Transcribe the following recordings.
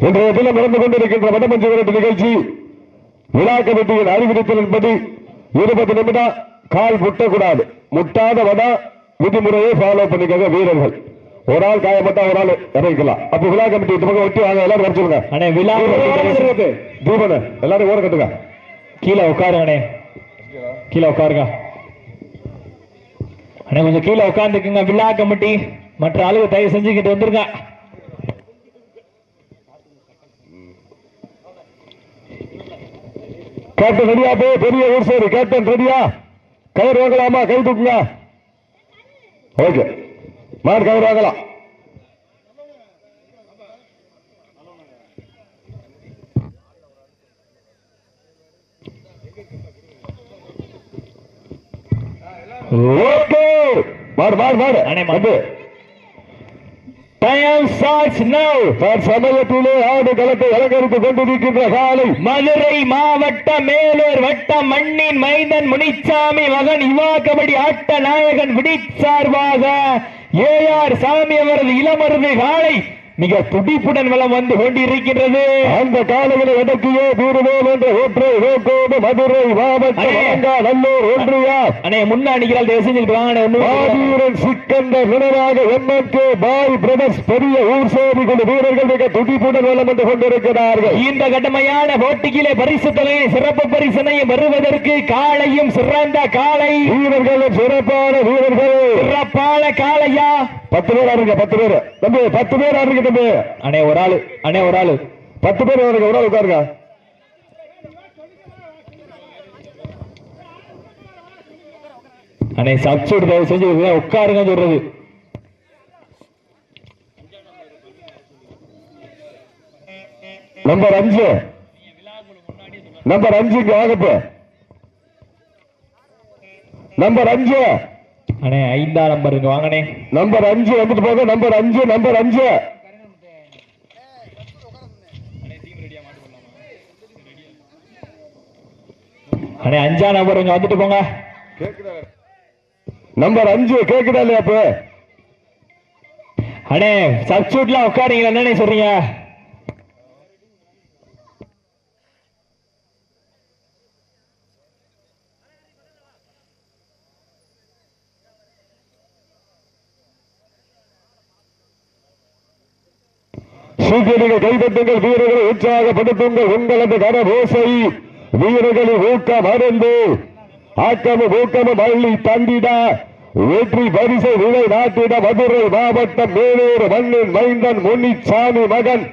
இன்றைய தினம் நடந்து கொண்டிருக்கின்ற வடமஞ்சு நிகழ்ச்சி விழா கமிட்டியின் அறிவுறுத்தலின்படி இருபது நிமிடம் கால் முட்டக்கூடாது. முட்டாத வடா விதிமுறையை ஃபாலோ பண்ணிக்கங்க வீரர்கள். ஒரு ஆள் காயப்பட்டா ஒரு ஆள் இறங்கிக்கலாம். அப்ப விழா கமிட்டி இந்த பக்கம் ஒட்டி வாங்க எல்லாரும் அண்ணே விழா தீபன எல்லாரும் ஓர கட்டுங்க. கீழே உட்காருங்க அண்ணே. கீழே உட்காருங்க. அண்ணே கொஞ்சம் கீழே உட்காந்துக்குங்க விழா கமிட்டி மற்ற ஆளுங்க தயவு செஞ்சுக்கிட்டு வந்துருங்க. கேப்டன் ரெடியா? போ பெரிய ஊர் சரி கேப்டன் ரெடியா? கயிறு வாங்கலாமா? கை தூக்குங்க. ஓகே. மாடு கயிறு வாங்கலாம். ஓகே. மாடு மாடு மாடு. வந்து. டயம் ஸ்டார்ட்ஸ் நவ் சார் சமயத்திலே ஆடு களத்தை அலங்கரித்துக் கொண்டிருக்கின்ற காலை மதுரை மாவட்ட மேலூர் வட்டம் மண்ணின் மைந்தன் முனிச்சாமி மகன் யுவா கபடி ஆட்ட நாயகன் விடித் சார்பாக ஆர் சாமி அவரது இளமருது காலை மிக துடிப்புடன் வலம் வந்து கொண்டிருக்கின்றது. அந்த காலைகளை அடக்கியே தீருவோம் என்ற ஒற்றை நோக்கோடு மதுரை மாவட்ட அண்ணே. வழங்கா நல்லூர் ஒன்றியா. அண்ணே முன்னா நிக்கிறாள் தயவு செஞ்சுட்டு வாங்க அண்ணே, ஒண்ணும் இல்ல. மாவீரன் சிக்கந்த நினைவாக எம்என்கே பாய் பிரதர்ஸ் பெரிய ஊர் சேரி வீரர்கள் மிக துடிப்புடன் வலம் வந்து கொண்டிருக்கிறார்கள். இந்த கடுமையான போட்டியிலே பரிசு தொகையை சிறப்பு பரிசனையும் பெறுவதற்கு காளையும் சிறந்த காளை. வீரர்களும் சிறப்பான வீரர்கள். சிறப்பான காளையா? பத்து பேர் ஆடுங்க பத்து பேர். தம்பி பத்து பேர் தம்பி அண்ணே ஒரு ஆளு. அண்ணே ஒரு ஆளு. பத்து பேர் ஒரு ஆள் உட்காருங்க. அண்ணே சப்சூட் தயவு செஞ்சு உட்காருங்க சொல்றது. நம்பர் அஞ்சு. நம்பர் அஞ்சு இங்க வாங்கப்ப நம்பர் அஞ்சு. அண்ணே ஐந்தா நம்பருங்க வாங்கண்ணே. நம்பர் அஞ்சு வந்துட்டு போங்க. நம்பர் அஞ்சு நம்பர் அஞ்சு. அண்ணே அஞ்சா நம்பர் கொஞ்சம் வந்துட்டு போங்க. நம்பர் அஞ்சு கேக்குதா இல்லையா அப்ப அண்ணே எல்லாம் உட்காருங்க என்ன சொல்றீங்க? சீக்கிரங்கள் கைதட்டுங்கள் வீரர்களை உற்சாகப்படுத்துங்கள் உங்களது கரபோசை. வீரர்களின் ஊக்கம் அருந்து ஆக்கமும் ஊக்கமும் அள்ளி தந்திட. வெற்றி பரிசை நிலை நாட்டிட மதுரை மாவட்டம் மேலூர் மண்ணின் மைந்தன் முன்னிச்சாமி மகன்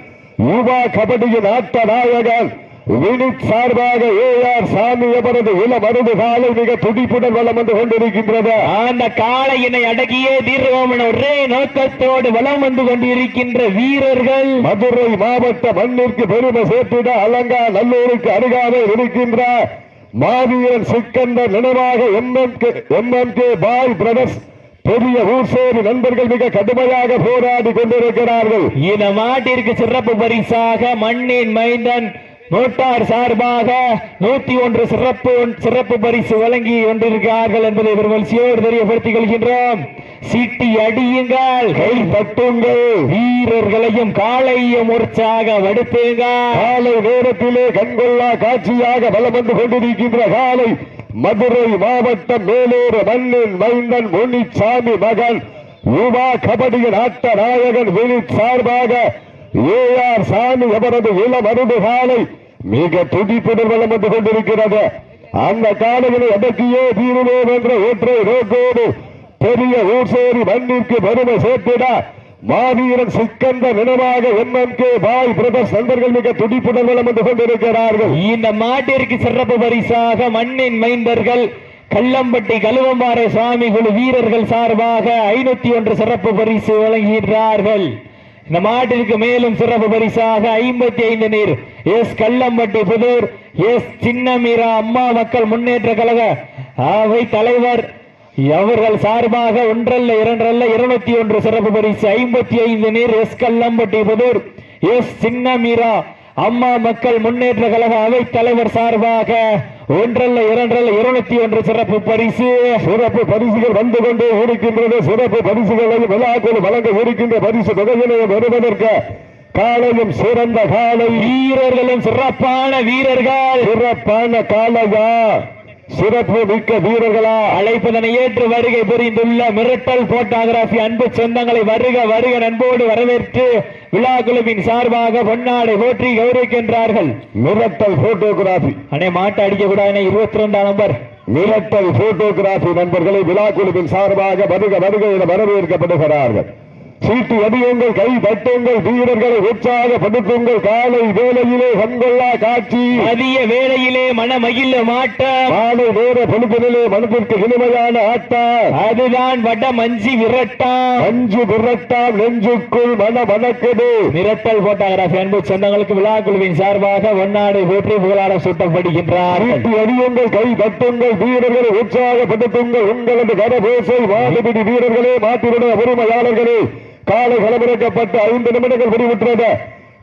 யுவா கபடியின் ஆட்ட நாயகன். வினித் சார்பாக ஏஆர் சாமி அவரது இளம் அருது காலை மிக துடிப்புடன் வலம் வந்து கொண்டிருக்கின்றது? அந்த காளையினை அடக்கியே தீர்வோம் என ஒரே நோக்கத்தோடு வலம் வந்து கொண்டிருக்கின்ற வீரர்கள். மதுரை மாவட்ட மண்ணிற்கு பெருமை சேர்த்திட அலங்கா நல்லூருக்கு அருகாமையில் இருக்கின்ற மாவீரன் சிக்கந்தர் நினைவாக எம்எம்கே எம்எம்கே பாய் பிரதர்ஸ் பெரிய ஊர்சேரி நண்பர்கள் மிக கடுமையாக போராடி கொண்டிருக்கிறார்கள். இந்த மாட்டிற்கு சிறப்பு பரிசாக மண்ணின் மைந்தன் நோட்டார் சார்பாக நூத்தி ஒன்று சிறப்பு சிறப்பு பரிசு வழங்கி கொண்டிருக்கிறார்கள் என்பதை பெருமகிழ்ச்சியோடு தெரியப்படுத்திக் கொள்கின்றோம். சீட்டி அடியுங்கள் கை தட்டுங்கள். வீரர்களையும் காளையும் உற்சாகப்படுத்துங்கள் காலை நேரத்திலே கண்கொள்ளா காட்சியாக வலம் வந்து கொண்டிருக்கின்ற காலை மதுரை மாவட்டம் மேலூர் மண்ணின் மைந்தன் முனிச்சாமி மகன் யுவா கபடியின் ஆட்ட நாயகன் வினித் சார்பாக ஏஆர் சாமி அவரது இளம் அருது காலை மிக துடிப்புடன் வலம் வந்து கொண்டிருக்கிறது. அந்த காலைகளை அடக்கியே தீருவோம் என்ற ஒற்றை நோக்கோடு பெரிய ஊர்சேரி மண்ணிற்கு பெருமை சேர்த்திட மாவீரன் சிக்கந்த நினைவாக எம்எம்கே பாய் பிரதர்ஸ் நண்பர்கள் மிக துடிப்புடன் வலம் வந்து கொண்டிருக்கிறார்கள். இந்த மாட்டிற்கு சிறப்பு பரிசாக மண்ணின் மைந்தர்கள் கல்லம்பட்டி கழுவம்பாறை சுவாமி குழு வீரர்கள் சார்பாக ஐநூத்தி ஒன்று சிறப்பு பரிசு வழங்குகின்றார்கள் இந்த மாட்டிற்கு மேலும் சிறப்பு பரிசாக ஐம்பத்தி ஐந்து நீர். எஸ் கல்லம்பட்டி புதூர் எஸ் சின்னமீரா அம்மா மக்கள் முன்னேற்ற கழக. அவை தலைவர் அவர்கள் சார்பாக ஒன்றல்ல இரண்டல்ல இருநூத்தி ஒன்று சிறப்பு பரிசு ஐம்பத்தி ஐந்து நீர். எஸ் கல்லம்பட்டி புதூர் எஸ் சின்னமீரா அம்மா மக்கள் முன்னேற்ற கழக அவை தலைவர் சார்பாக ஒன்றல்ல இரண்டல்ல இருநூத்தி ஒன்று சிறப்பு பரிசு. சிறப்பு பரிசுகள் வந்து கொண்டே இருக்கின்றது. சிறப்பு பரிசுகளை விழாக்கள் வழங்க இருக்கின்ற பரிசு தொகையினை வருவதற்கு காலையும் சிறந்த காலை. வீரர்களும் சிறப்பான வீரர்கள். சிறப்பான காலையா? சிறப்பு மிக்க வீரர்களா அழைப்பதனை ஏற்று வருகை புரிந்துள்ள மிரட்டல் போட்டோகிராபி அன்பு சொந்தங்களை வருக வருக நண்போடு வரவேற்று விழா குழுவின் சார்பாக பொன்னாடை போற்றி கௌரவிக்கின்றார்கள். மிரட்டல் போட்டோகிராபி அண்ணே மாட்டை அடிக்க கூடாது இருபத்தி ரெண்டாம் நம்பர். மிரட்டல் போட்டோகிராபி நண்பர்களை விழா குழுவின் சார்பாக வருக வருக என வரவேற்கப்படுகிறார்கள். சீட்டு அடியுங்கள் கை தட்டுங்கள் வீரர்களை உற்சாகப்படுத்துங்கள் காலை வேளையிலே கண்கொள்ளா காட்சி. மதிய வேளையிலே மனமகிழ மாட்டம் மாலை நேர பொழுதிலே மனதிற்கு இனிமையான ஆட்டம் அதுதான் வட மஞ்சி விரட்டாம் அஞ்சு விரட்டாம் நெஞ்சுக்குள் மன மணக்குது மிரட்டல் போட்டோகிராபி அன்பு சொந்தங்களுக்கு விழா குழுவின் சார்பாக ஒன்னாடை போற்றி புகழாரம் சூட்டப்படுகின்றார்கள் சீட்டு அடியுங்கள் கை தட்டுங்கள் வீரர்களை உற்சாகப்படுத்துங்கள் உங்களது கரபோசை வாலிபிடி வீரர்களே மாட்டினுடைய உரிமையாளர்களே. காலை களமிறக்கப்பட்டு ஐந்து நிமிடங்கள் முடிவுற்றது.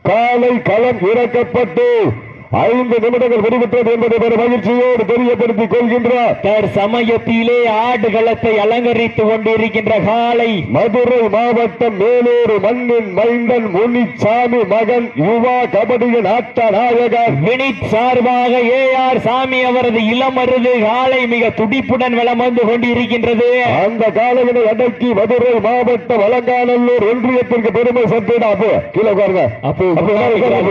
காலை களம் இறக்கப்பட்டு ஐந்து நிமிடங்கள் முடிவுற்றது என்பதை பெரும் மகிழ்ச்சியோடு தெரியப்படுத்திக் கொள்கின்றார். தற்சமயத்திலே ஆடுகளத்தை அலங்கரித்துக் கொண்டிருக்கின்ற காலை. மதுரை மாவட்டம் மேலூர் மண்ணின் மைந்தன் முனிச்சாமி மகன் யுவா கபடியின் ஆட்ட நாயகர். வினித் சார்பாக ஏ ஆர் சாமி அவரது இளமருது காலை மிக துடிப்புடன் வலம் வந்து கொண்டிருக்கின்றது. அந்த காலையினை அடக்கி மதுரை மாவட்டம் அலங்காநல்லூர் ஒன்றியத்திற்கு பெருமை சேர்த்துடா அப்போ கீழே உட்காருங்க. அப்போ.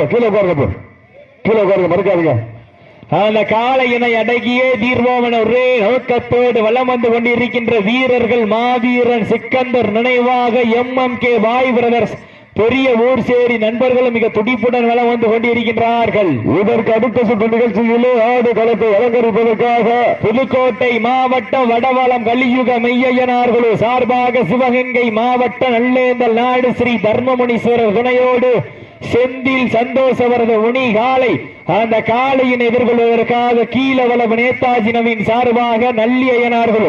கீழே உட்காருங்க. அப்போ. கீழே உட்காருங்க அந்த காளையினை அடக்கியே தீர்வோமன ஒரே நோக்கத்தோடு வலம் வந்து கொண்டிருக்கின்ற வீரர்கள் மாவீரன் சிக்கந்தர் நினைவாக M M K boy brothers பெரிய ஊர் சேரி நண்பர்களும் மிக துடிப்புடன் வலம் வந்து கொண்டிருக்கின்றார்கள். இதற்கு அடுத்த சுற்று நிகழ்ச்சியிலே ஆடு களத்தை அலங்கரிப்பதற்காக புதுக்கோட்டை மாவட்டம் வடவளம் கலியுக மெய்யனார்களோ சார்பாக சிவகங்கை மாவட்ட நல்லேந்தல் நாடு ஸ்ரீ தர்மமுனீஸ்வரர் துணையோடு செந்தில் சந்தோஷவரது உனி காலை அந்த காளையின் எதிர்கொள்வதற்காக கீழவளவு நேதாஜி நவீன் சார்பாக நல்லி அயனார்கள்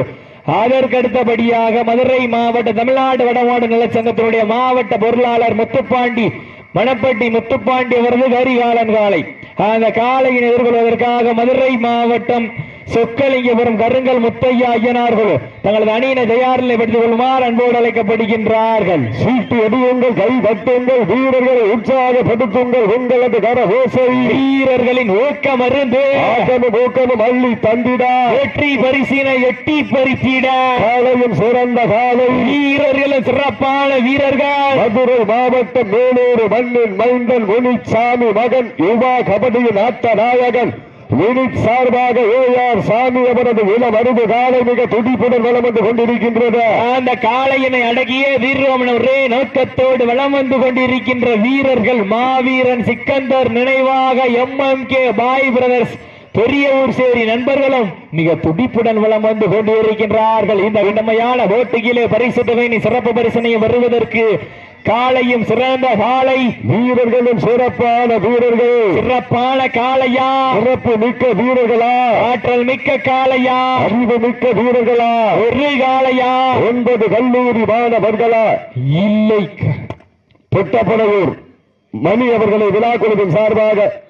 அதற்கடுத்தபடியாக மதுரை மாவட்ட தமிழ்நாடு வடமாடு நலச்சங்கத்தினுடைய மாவட்ட பொருளாளர் முத்துப்பாண்டி மணப்பட்டி முத்துப்பாண்டி அவரது கரிகாலன் காலை. அந்த காளையின் எதிர்கொள்வதற்காக மதுரை மாவட்டம் சொக்கலிங்கபுரம் கருங்கல் முத்தையா ஐயனார்கள் தங்களது அணியினை தயார் நிலைப்படுத்திக் கொள்ளுமாறு அன்போடு அழைக்கப்படுகின்றார்கள். சீட்டு எடியுங்கள் கை தட்டுங்கள் வீரர்களை உற்சாகப்படுத்துங்கள் உங்களது கர ஓசை வீரர்களின் ஊக்கம் அருந்து. ஆட்டமும் ஊக்கமும் அள்ளி தந்திடா. வெற்றி பரிசினை எட்டி பறித்திட. காலையும் சிறந்த காலை. வீரர்களும் சிறப்பான வீரர்கள். மதுரை மாவட்டம் மேலூர் மண்ணின் மைந்தன் முனிச்சாமி மகன் யுவா கபடியின் ஆட்ட நாயகன். யூனிட் சார்பாக ஏஆர் சாமி அவரது இளம் அருது காலை மிக துடிப்புடன் வளம் வந்து கொண்டிருக்கின்றது. அந்த காளையினை அடக்கிய வீரரோமன் ஒரே நோக்கத்தோடு வலம் வந்து கொண்டிருக்கின்ற வீரர்கள் மாவீரன் சிக்கந்தர் நினைவாக M M K boy brothers பெரிய சேரி நண்பர்களும் மிக துடிப்புடன் வளம் வந்து கொண்டிருக்கின்றார்கள். இந்த இளமையான போட்டியிலே பரிசு தொகையின் சிறப்பு பரிசனையும் வருவதற்கு காளையும் சிறந்த காளை வீரர்களும் சிறப்பான வீரர்கள். சிறப்பான காளையா? சிறப்பு மிக்க வீரர்களா? ஆற்றல் மிக்க காளையா? அறிவு மிக்க வீரர்களா? ஒரு காளையா? ஒன்பது கல்லூரி மாணவர்களா? இல்லை. தொட்டப்பனையூர் மணி அவர்களை விழாக்குழுவின் சார்பாக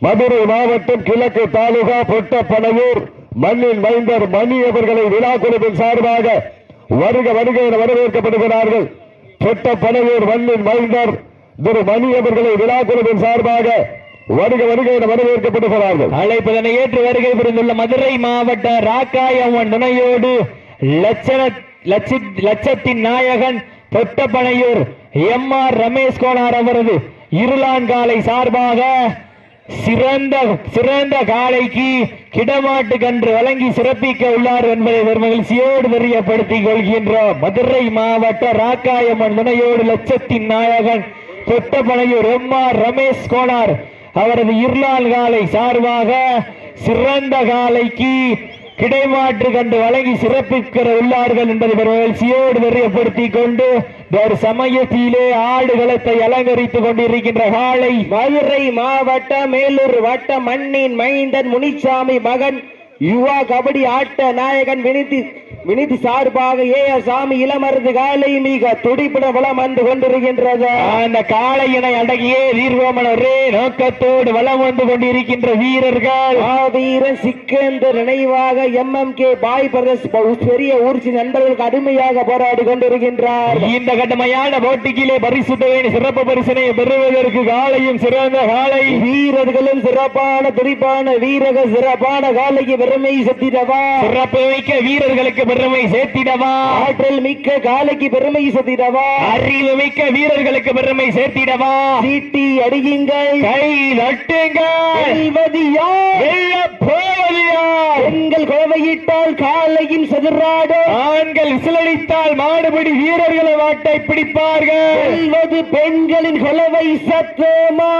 மதுரை மாவட்டம் கிழக்கு தாலுகா பொட்டப்பனையூர் மண்ணின் மைந்தர் மணி அவர்களை விழாக்குழுவின் சார்பாக வருக வருக என வரவேற்கப்படுகிறார்கள். பொட்டப்பனையூர் மண்ணின் மைந்தர் திரு மணி அவர்களை விழாக்குழுவின் சார்பாக வருக வருக என வரவேற்கப்படுகிறார்கள். அழைப்பதனை ஏற்று வருகை புரிந்துள்ள மதுரை மாவட்ட ராக்காயம்மன் துணையோடு லட்சண லட்சத்தின் நாயகன் தொட்டப்பனையூர் எம் ஆர் ரமேஷ் கோனார் அவரது இருளான்காலை சார்பாக சிறந்த சிறந்த காளைக்கு கிடமாட்டு கன்று வழங்கி சிறப்பிக்க உள்ளார் என்பதை ஒரு மகிழ்ச்சியோடு தெரியப்படுத்திக் கொள்கின்றோம். மதுரை மாவட்ட ராக்காயம்மன் துணையோடு லட்சத்தின் நாயகன் தொட்டப்பனையூர் எம் ஆர் ரமேஷ் கோனார் அவரது இருளால் காலை சார்பாக சிறந்த காலைக்கு கிடைமாற்று கண்டு வழங்கி சிறப்பிக்கிற உள்ளார்கள் என்பதை மகிழ்ச்சியோடு தெரியப்படுத்திக் கொண்டு ஒரு சமயத்திலே ஆடுகளத்தை அலங்கரித்துக் கொண்டிருக்கின்ற காலை மதுரை மாவட்ட மேலூர் வட்ட மண்ணின் மைந்தன் முனிசாமி மகன் யுவா கபடி ஆட்ட நாயகன் வினித்து வினித் சார்பாக ஏ சாமி இளமருது காலை மிக துடிப்புடன் வளம் வந்து கொண்டிருக்கின்றது. அந்த காளையினை அடங்கியே தீர்வோமன் ஒரே நோக்கத்தோடு வலம் வந்து கொண்டிருக்கின்ற வீரர்கள். மாவீரன் சிக்கந்தர் நினைவாக M M K boy brothers பெரிய ஊர்ச்சி நண்பர்களுக்கு அருமையாக போராடி கொண்டிருக்கின்றார். இந்த கடுமையான போட்டியிலே பரிசு தொகையின் சிறப்பு பரிசனை பெறுவதற்கு காளையும் சிறந்த காளை. வீரர்களும் சிறப்பான துடிப்பான வீரர்கள் சிறப்பான காலைக்கு பெருமை செத்திடவா சிறப்பு மிக்க வீரர்களுக்கு பெருமை சேர்த்திடவா? ஆற்றல் மிக்க காலைக்கு பெருமை செத்திடவா அறிவு மிக்க வீரர்களுக்கு பெருமை சேர்த்திடவா? சீட்டி அடியுங்கள். கை நட்டுங்கள்? பெண்கள் கோவையிட்டால் காலையும் சதுராடும் ஆண்கள் விசிலடித்தால் மாடுபிடி வீரர்களை வாட்டை பிடிப்பார்கள். பெண்களின் கொலவை சத்தமா?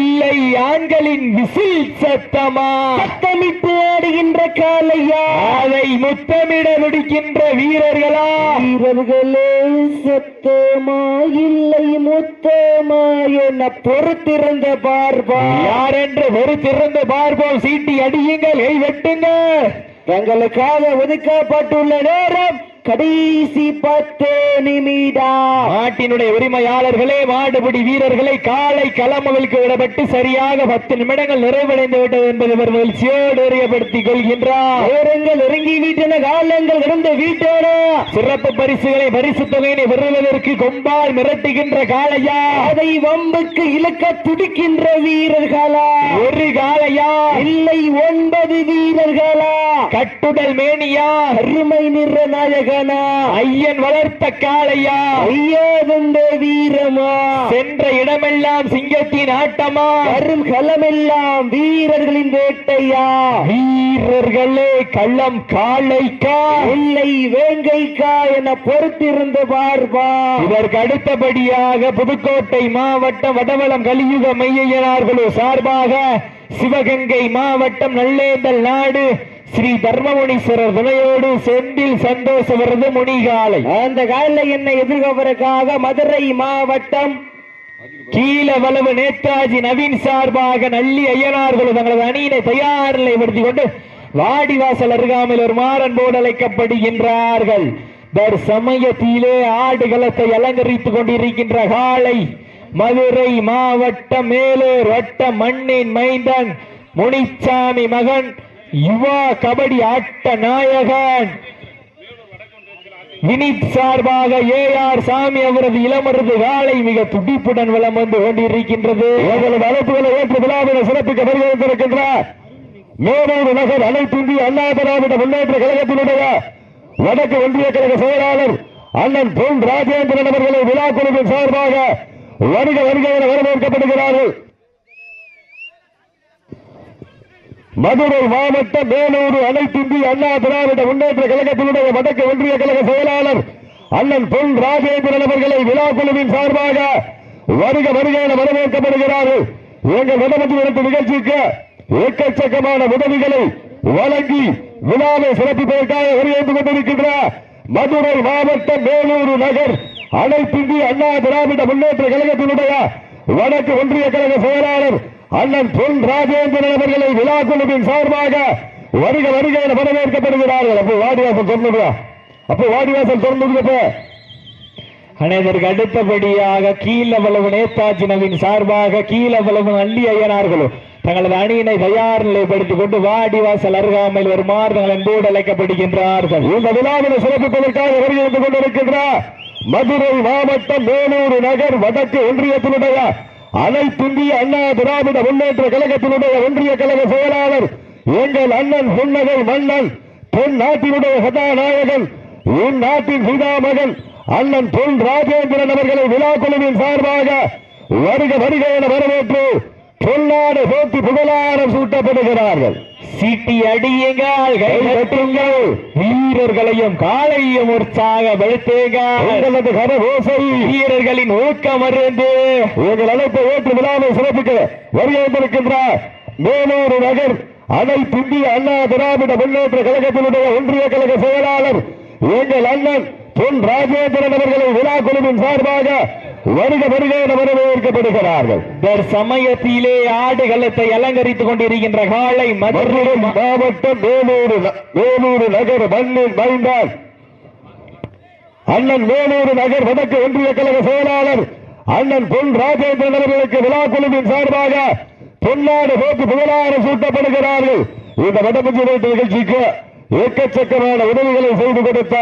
இல்லை ஆண்களின் விசில் சத்தமா? சத்தமிட்டு ஆடுகின்ற காலையா அதை முத்தமிட துடிக்கின்ற வீரர்களா? வீரர்களே சத்தமா இல்லை முத்தமா என பொறுத்திருந்த பார்ப்பா யார் என்று பொறுத்திருந்து பார்ப்போம் சீட்டி அடியுங்கள் கை வெட்டுங்க தங்களுக்காக ஒதுக்கப்பட்டுள்ள நேரம் கடைசி பத்து நிமிடம் நாட்டினுடைய உரிமையாளர்களே மாடுபிடி வீரர்களை காலை களமவிற்கு விடப்பட்டு சரியாக பத்து நிமிடங்கள் நிறைவடைந்து விட்டது என்பதை இவர் மகிழ்ச்சியோடு தெரியப்படுத்திக் கொள்கின்றார். நேரங்கள் இறங்கி வீட்டன காலங்கள் கடந்த வீட்டோட சிறப்பு பரிசுகளை பரிசு தொகையினை பெறுவதற்கு கொம்பால் மிரட்டுகின்ற காளையா? அதை வம்புக்கு இழுக்க துடிக்கின்ற வீரர்களா? ஒரு காளையா? இல்லை ஒன்பது வீரர்களா? கட்டுடல் மேனியா? அருமை நிற நாயகனா ஐயன் வளர்த்த காளையா? ஐயா வந்த வீரமா? சென்ற இடமெல்லாம் சிங்கத்தின் ஆட்டமா? வரும் களமெல்லாம் வீரர்களின் வேட்டையா? வீரர்களே கள்ளம் காளைக்கா? இல்லை வேங்கைக்கா என பொறுத்திருந்த பார்ப்பா. இதற்கு அடுத்தபடியாக புதுக்கோட்டை மாவட்டம் வடவளம் கலியுக மையனார்களோ சார்பாக சிவகங்கை மாவட்டம் நல்லேந்தல் நாடு ஸ்ரீ தர்மமுனீஸ்வரர் துணையோடு செந்தில் சந்தோஷ விரது முனிகாலை. அந்த காலில் என்னை எதிர்கொள்வதற்காக மதுரை மாவட்டம் கீழவளவு நேதாஜி நவீன் சார்பாக நல்லி ஐயனார்கள் தங்களது அணியினை தயார் நிலைப்படுத்திக் கொண்டு வாடிவாசல் அருகாமையில் ஒரு மாறன் போடு அழைக்கப்படுகின்றார்கள். தற்சமயத்திலே ஆடுகளத்தை அலங்கரித்துக் கொண்டிருக்கின்ற காளை மதுரை மாவட்டம் மேலூர் வட்ட மண்ணின் மைந்தன் முனிச்சாமி மகன் யுவா கபடி ஆட்ட நாயகன். வினித் சார்பாக ஏ ஆர் சாமி அவரது இளமருது காலை மிக துடிப்புடன் வளம் வந்து கொண்டிருக்கின்றது. எங்களது அழைப்புகளை ஏற்று விழாவினை சிறப்பிக்க வருகின்றிருக்கின்றார் மேலூர் நகர் அனைத்து இந்திய அண்ணா திராவிட முன்னேற்ற கழகத்தினுடைய வடக்கு ஒன்றிய கழக செயலாளர் அண்ணன் பொன் ராஜேந்திரன் அவர்களை விழா குழுவின் சார்பாக வருக வருக என வரவேற்கப்படுகிறார்கள். மதுரை மாவட்டம் மேலூர் அனைத்து இந்திய அண்ணா திராவிட முன்னேற்ற கழகத்தினுடைய வடக்கு ஒன்றிய கழக செயலாளர் அண்ணன் பொன் ராஜேந்திரன் அவர்களை விழா குழுவின் சார்பாக வருக வருக என வரவேற்கப்படுகிறார்கள். எங்கள் வடமத்தில் நடத்த நிகழ்ச்சிக்கு எக்கச்சக்கமான உதவிகளை வழங்கி விழாவை சிறப்பிப்பதற்காக வருகிறது கொண்டிருக்கின்ற மதுரை மாவட்டம் மேலூர் நகர் அனைத்து இந்திய அண்ணா திராவிட முன்னேற்ற கழகத்தினுடைய வடக்கு ஒன்றிய கழக செயலாளர் அண்ணன் பொன் ராஜேந்திரன் அவர்களை விழா குழுவின் சார்பாக வருக வருக என வரவேற்கப்படுகிறார்கள். அப்போ வாடிவாசல் திறந்துடுவா அப்போ வாடிவாசல் திறந்துடுங்கப்ப அனைவருக்கு அடுத்தபடியாக கீழவளவு நேதாஜி நவீன் சார்பாக கீழவளவு அள்ளி ஐயனார்களும் தங்களது அணியினை தயார் நிலைப்படுத்திக் கொண்டு வாடிவாசல் அருகாமையில் வருமாறு தங்கள் அன்போடு அழைக்கப்படுகின்றார்கள். இந்த விழாவினை சிறப்பிப்பதற்காக வருகிறது கொண்டிருக்கின்ற மதுரை மாவட்டம் மேலூர் நகர் வடக்கு ஒன்றியத்தினுடைய அனைத்திந்திய அண்ணா திராவிட முன்னேற்ற கழகத்தினுடைய ஒன்றிய கழக செயலாளர் எங்கள் அண்ணன் புன்னகை மன்னன் பொன் நாட்டினுடைய கதாநாயகன் உன் நாட்டின் சீதாமகன் அண்ணன் பொன் ராஜேந்திரன் அவர்களை விழா குழுவின் சார்பாக வருக வருக என வரவேற்று பொன்னாடு போட்டி புகழாரம் சூட்டப்படுகிறார்கள். சீட்டி அடியுங்கள் கை தட்டுங்கள். வீரர்களையும் காலையும் உற்சாகப்படுத்துங்கள் உங்களது கரகோசை. வீரர்களின் ஊக்கம் அருந்து உங்கள் அழைப்பை ஏற்று விழாவை சிறப்பிக்க வருகின்ற மேலூர் நகர் அனைத்து இந்திய அண்ணா திராவிட முன்னேற்ற கழகத்தினுடைய ஒன்றிய கழக செயலாளர் எங்கள் அண்ணன் பொன் ராஜேந்திரன் அவர்களை விழா குழுவின் சார்பாக வருக வருக என வரவேற்கப்படுகிறார்கள். சமயத்திலே ஆடுகளத்தை அலங்கரித்துக் கொண்டிருக்கின்ற காலை மதுரை மாவட்டம் மேலூர் ந- மேலூர் நகர் மண்ணின் மைந்தான் அண்ணன் வேலூர் நகர் வடக்கு ஒன்றிய கழக செயலாளர் அண்ணன் பொன் ராஜேந்திரன் அவர்களுக்கு விழா குழுவின் சார்பாக பொன்னாடு போட்டு புகழாறு சூட்டப்படுகிறார்கள். இந்த வடமஞ்சு நிகழ்ச்சிக்கு எக்கச்சக்கமான உதவிகளை செய்து கொடுத்த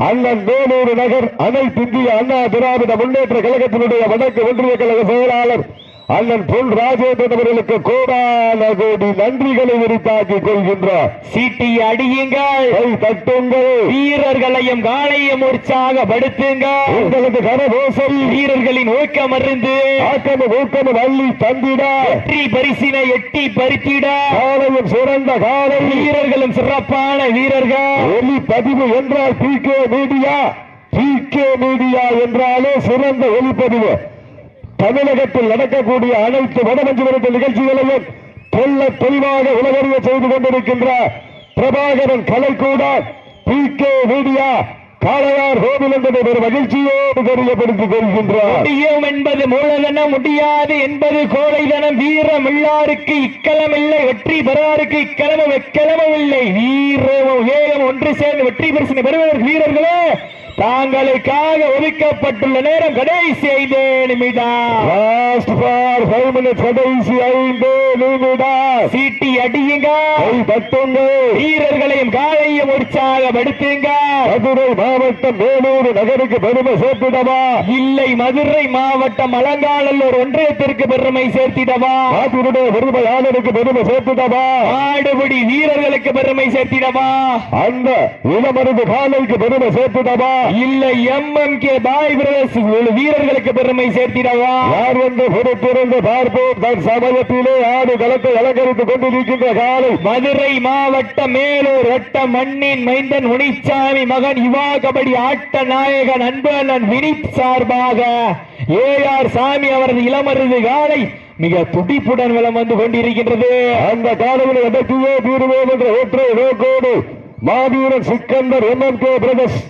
அண்ணன் வேலூர் நகர் அனைத்து இந்திய அண்ணா திராவிட முன்னேற்ற கழகத்தினுடைய வடக்கு ஒன்றிய கழக செயலாளர் அண்ணன் பொன் ராஜேந்திரன் அவர்களுக்கு கோடான கோடி நன்றிகளை உரித்தாக்கிக் கொள்கின்றார் சீட்டி அடியுங்கள். தட்டுங்கள். வீரர்களையும் காலையும் உற்சாகப்படுத்துங்கள். உங்களது கரவோசை வீரர்களின் ஊக்கம் அறிந்து ஆக்கமும் ஊக்கமும் அள்ளி தந்திட. வெற்றி பரிசினை எட்டி பறித்திட. காலையும் சிறந்த காலை வீரர்களும் சிறப்பான வீரர்கள். ஒலி பதிவு என்றால் P K media. P K media என்றாலே சிறந்த ஒலிப்பதிவு தமிழகத்தில் நடக்கக்கூடிய அனைத்து வடமஞ்சுவரத்து நிகழ்ச்சிகளையும் தெல்ல தெளிவாக உலகறிய செய்து கொண்டிருக்கின்ற Prabhakaran கலைக்கூட P K media Kalaiyar Kovil என்பதை ஒரு மகிழ்ச்சியோடு தெரியப்படுத்திக் கொள்கின்றார். முடியும் என்பது மூலதனம் முடியாது என்பது கோழைதனம் வீரம் இல்லாருக்கு இக்களம் இல்லை வெற்றி பெறாருக்கு இக்களமும் எக்களமும் இல்லை. வீரமும் வேகம் ஒன்று சேர்ந்து வெற்றி பரிசனை பெறுவதற்கு வீரர்களே தாங்களுக்காக ஒதுக்கப்பட்டுள்ள நேரம் கடைசி ஐந்து நிமிடம். கடைசி ஐந்து நிமிடம். சீட்டி அடியுங்க. கை தட்டுங்கள். வீரர்களையும் காலையும் உற்சாகப்படுத்துங்க. மதுரை மாவட்டம் வேலூர் நகருக்கு பெருமை சேர்த்திடவா? இல்லை மதுரை மாவட்டம் அலங்காநல்லூர் ஒன்றியத்திற்கு பெருமை சேர்த்திடவா? நாட்டினுடைய பெருமையாளருக்கு பெருமை சேர்த்திடவா? ஆடுபடி வீரர்களுக்கு பெருமை சேர்த்திடவா? அந்த இளமருது காலைக்கு பெருமை சேர்த்திடவா? இல்லை M M K boy brothers வீரர்களுக்கு பெருமை சேர்த்திடவா? யார் என்று பொறுத்திருந்து பார்ப்போம். தன் சமயத்திலே ஆடு களத்தை அலங்கரித்துக் கொண்டிருக்கின்ற காலை. மதுரை மாவட்டம் மேலூர் வட்டம் மண்ணின் மைந்தன் முனிச்சாமி மகன் யுவா கபடி ஆட்ட நாயகன் அன்பனன் வினித் சார்பாக ஏ ஆர் சாமி அவரது இளமருது காலை மிக துடிப்புடன் விளம் வந்து கொண்டிருக்கின்றது. அந்த காலவில் எதற்குவோ தீருவோம் என்ற ஒற்றை நோக்கோடு மாவீரன் Sikkandar M M K brothers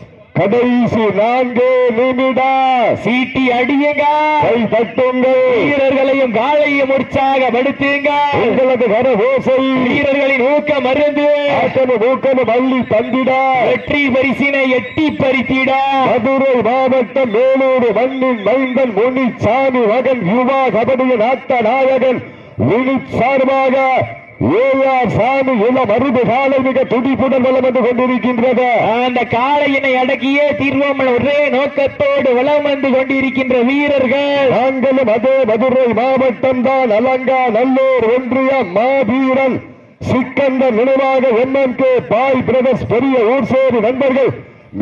கடைசி நான்கு நிமிடம் சீட்டி அடியுங்க. கை தட்டுங்கள். வீரர்களையும் காலையும் உற்சாகப்படுத்துங்க உங்களது கர ஓசை வீரர்களின் ஊக்கம் மருந்து ஆக்கமும் ஊக்கமும் அள்ளி தந்திட. வெற்றி பரிசினை எட்டி பறித்திட. மதுரை மாவட்டம் மேலூர் மண்ணின் மைந்தன் முனிச்சாமி மகன் யுவா கபடியின் ஆட்ட நாயகன் சார்பாக ஏஆர் சாமி இள மருது காலை மிக துடிப்புடன் வலம் வந்து கொண்டிருக்கின்றது. அந்த காளையினை அடக்கியே தீர்வோம் ஒரே நோக்கத்தோடு வலம் வந்து கொண்டிருக்கின்ற வீரர்கள். நாங்களும் அதே மதுரை மாவட்டம் தான் அலங்கா நல்லூர் ஒன்றிய மாவீரன் சிக்கந்தர் நினைவாக எம்எம் கே பாய் பிரதர்ஸ் பெரிய ஊர் சேரி நண்பர்கள்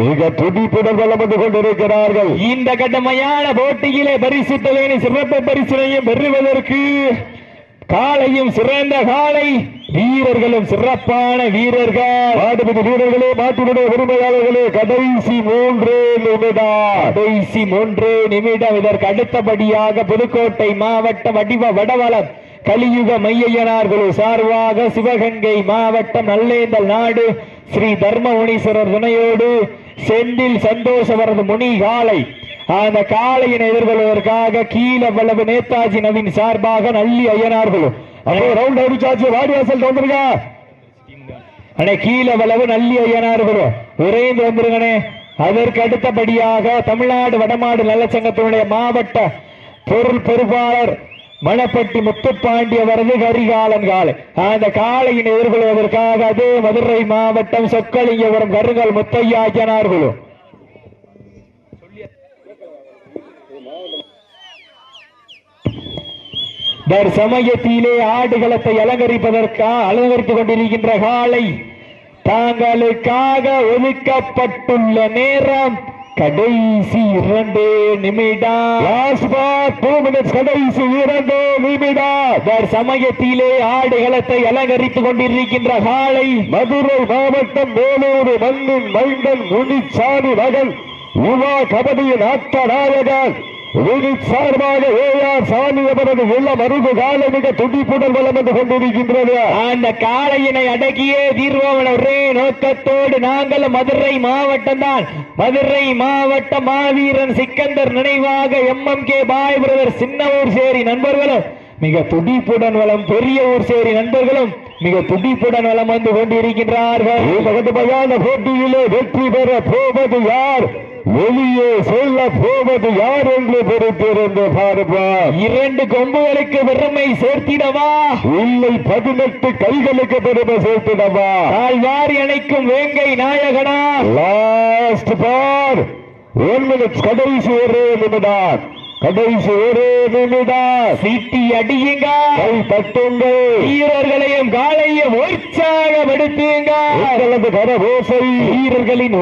மிக துடிப்புடன் வந்து கொண்டிருக்கிறார்கள். இந்த கடுமையான போட்டியிலே பரிசு தொகையினை சிறப்பு பரிசுனையும் பெறுவதற்கு காலையும் சிறந்த காலை வீரர்களும் சிறப்பான வீரர்கள். மாட்டுப்பதி வீரர்களே மாட்டினுடைய உரிமையாளர்களே கடைசி மூன்று நிமிடம். கடைசி மூன்று நிமிடம். இதற்கு அடுத்தபடியாக புதுக்கோட்டை மாவட்டம் வடிவ வடவளம் கலியுக மையனார்களோ சார்பாக சிவகங்கை மாவட்டம் நல்லேந்தல் நாடு ஸ்ரீ தர்மமுனீஸ்வரர் துணையோடு செந்தில் சந்தோஷவரது முனி காலை அந்த காளையினை எதிர்கொள்வதற்காக கீழவளவு நேதாஜி நவீன் சார்பாக நல்லி ஐயனார்களும் ரவுண்ட் அடிச்சாச்சு வாடிவாசல் வந்துருங்க அண்ணே கீழவளவு நல்லி ஐயனார்களும் விரைந்து வந்துருங்கண்ணே அதற்கு அடுத்தபடியாக தமிழ்நாடு வடமாடு நலச்சங்கத்தினுடைய மாவட்ட பொருள் பொறுப்பாளர் மணப்பட்டி முத்துப்பாண்டி அவரது கரிகாலன் காலை அந்த காளையினை எதிர்கொள்வதற்காக அதே மதுரை மாவட்டம் சொக்கலிங்கபுரம் கருங்கல் முத்தையா ஐயனார்களும் தற்சமயத்திலே ஆடுகளத்தை அலங்கரிப்பதற்கா அலங்கரித்துக் கொண்டிருக்கின்ற காலை தாங்களுக்காக ஒதுக்கப்பட்டுள்ள நேரம் கடைசி இரண்டு நிமிடம். கடைசி இரண்டு நிமிடம். சமயத்திலே ஆடுகளத்தை அலங்கரித்துக் கொண்டிருக்கின்ற காலை மதுரை மாவட்டம் வேலூர் மண்ணின் மைந்தன் முனிச்சாமி மகன் யுவா கபடியின் ஆட்ட நாயகன் வினித் சார்பாக ஏஆர் சாமி அவரது மருது கால மிக துடிப்புடன் வலம் வந்து கொண்டிருக்கின்றது. அந்த காளையினை அடக்கியே தீர்வோம் ஒரே நோக்கத்தோடு நாங்கள் மதுரை மாவட்டம் தான். மதுரை மாவட்ட மாவீரன் சிக்கந்தர் நினைவாக M M K boy brother Chinnavur சேரி நண்பர்களும் மிக துடிப்புடன் வளம் பெரிய ஊர் சேரி நண்பர்களும் மிக துடிப்புடன் வளம் வந்து கொண்டிருக்கின்றார்கள். போட்டியிலே வெற்றி பெற போவது யார்? வெளியே சொல்ல போவது யார் என்று பொறுத்திருந்து பார்ப்பார் இரண்டு கொம்புகளுக்கு பெருமை சேர்த்திடவா? இல்லை பதினெட்டு கைகளுக்கு பெருமை சேர்த்திடவா. தாழ்வாரி அணைக்கும் வேங்கை நாயகனா? லாஸ்ட் பார். ஒன் மினிட்ஸ் கடைசி ஒரு நிமிடம். கடைசி ஒரு நிமிடம். சீட்டி அடியுங்க. கை தட்டுங்கள் வீரர்களையும் காலையும் உற்சாகப்படுத்துங்க உங்களது கரவோசை வீரர்களின்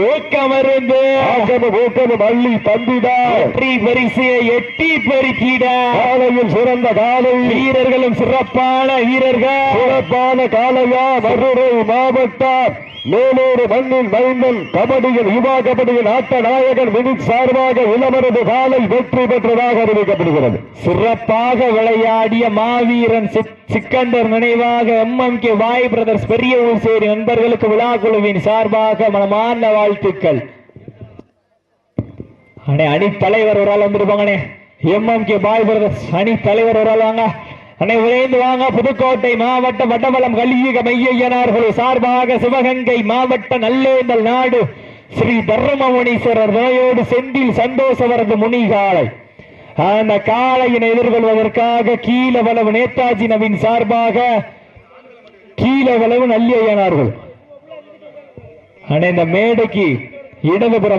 ஆகம ஊக்கமும் அள்ளி தந்திடா. வெற்றி பரிசை எட்டி பறித்திட காலையில் சிறந்த காலை. வீரர்களும் சிறப்பான வீரர்கள். சிறப்பான காலையா. மதுரை மாவட்டம். மேலூர் மண்ணின் மைந்தன் கபடியில் யுவா கபடியில் ஆட்ட நாயகன் வினித் சார்பாக இளவரது காலை வெற்றி பெற்றதாக அறிவிக்கப்படுகிறது. சிறப்பாக விளையாடிய மாவீரன் சிக்- நினைவாக நினைவாக எம்எம் கே வாய் பிரதர்ஸ் பெரிய ஊர் சேரி நண்பர்களுக்கு விழா குழுவின் சார்பாக மனமார்ந்த வாழ்த்துக்கள். அணி தலைவர் ஒரு ஆள் வந்திருப்பாங்கண்ணே. M M K boy brothers அணி தலைவர் ஒரு ஆள் வாங்க. அன்னை விரைந்து வாங்க புதுக்கோட்டை மாவட்ட வடமலம் கலியுக மையனார்கள் சார்பாக சிவகங்கை மாவட்ட நல்லேந்தல் நாடு ஸ்ரீ தர்மமுனீஸ்வரர் நோயோடு செந்தில் சந்தோஷவரது முனிகாலை. அந்த காளையினை எதிர்கொள்வதற்காக கீழவளவு நேதாஜி நவீன் சார்பாக கீழவளவு நல்லையனார்கள். அண்ணே இந்த மேடைக்கு இடதுபுறம்